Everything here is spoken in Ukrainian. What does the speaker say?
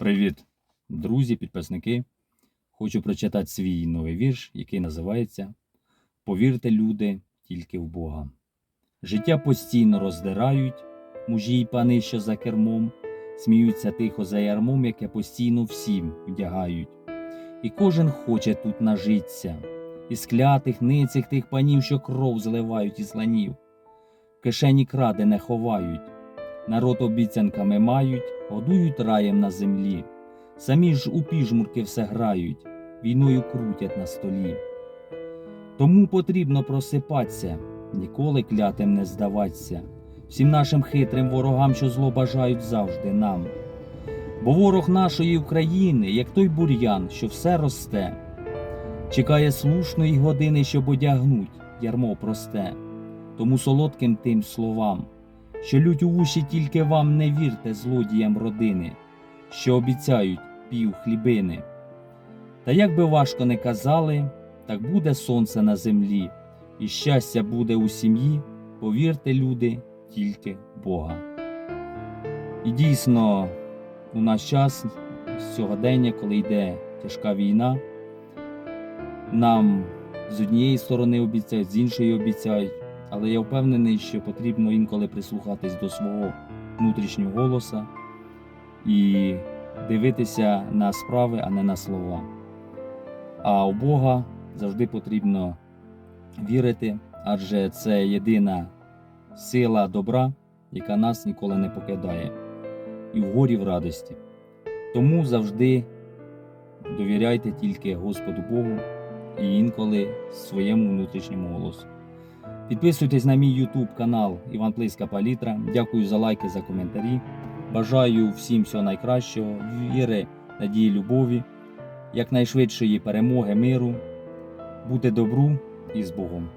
Привіт, друзі, підписники. Хочу прочитати свій новий вірш, який називається Повірте, люди, тільки в Бога. Життя постійно роздирають, мужі й пани, що за кермом, сміються тихо за ярмом, яке постійно всім вдягають. І кожен хоче тут нажиться, із клятих, ницих тих панів, що кров зливають із ланів. В кишені кради не ховають, народ обіцянками мають, годують раєм на землі. Самі ж у піжмурки все грають, війною крутять на столі. Тому потрібно просипатися, ніколи клятим не здаватися, всім нашим хитрим ворогам, що зло бажають завжди нам. Бо ворог нашої України, як той бур'ян, що все росте, чекає слушної години, щоб одягнуть ярмо просте. Тому солодким тим словам, що лють у вуші тільки вам не вірте злодіям родини, що обіцяють пів хлібини. Та як би важко не казали, так буде сонце на землі, і щастя буде у сім'ї, повірте, люди, тільки Бога. І дійсно, у наш час сьогодення, коли йде тяжка війна, нам з однієї сторони обіцяють, з іншої обіцяють, але я впевнений, що потрібно інколи прислухатись до свого внутрішнього голоса і дивитися на справи, а не на слова. А у Бога завжди потрібно вірити, адже це єдина сила добра, яка нас ніколи не покидає, і в горі в радості. Тому завжди довіряйте тільки Господу Богу і інколи своєму внутрішньому голосу. Підписуйтесь на мій YouTube канал Іван Плиска Палітра. Дякую за лайки, за коментарі. Бажаю всім всього найкращого, віри, надії, любові, якнайшвидшої перемоги, миру. Бути добру і з Богом.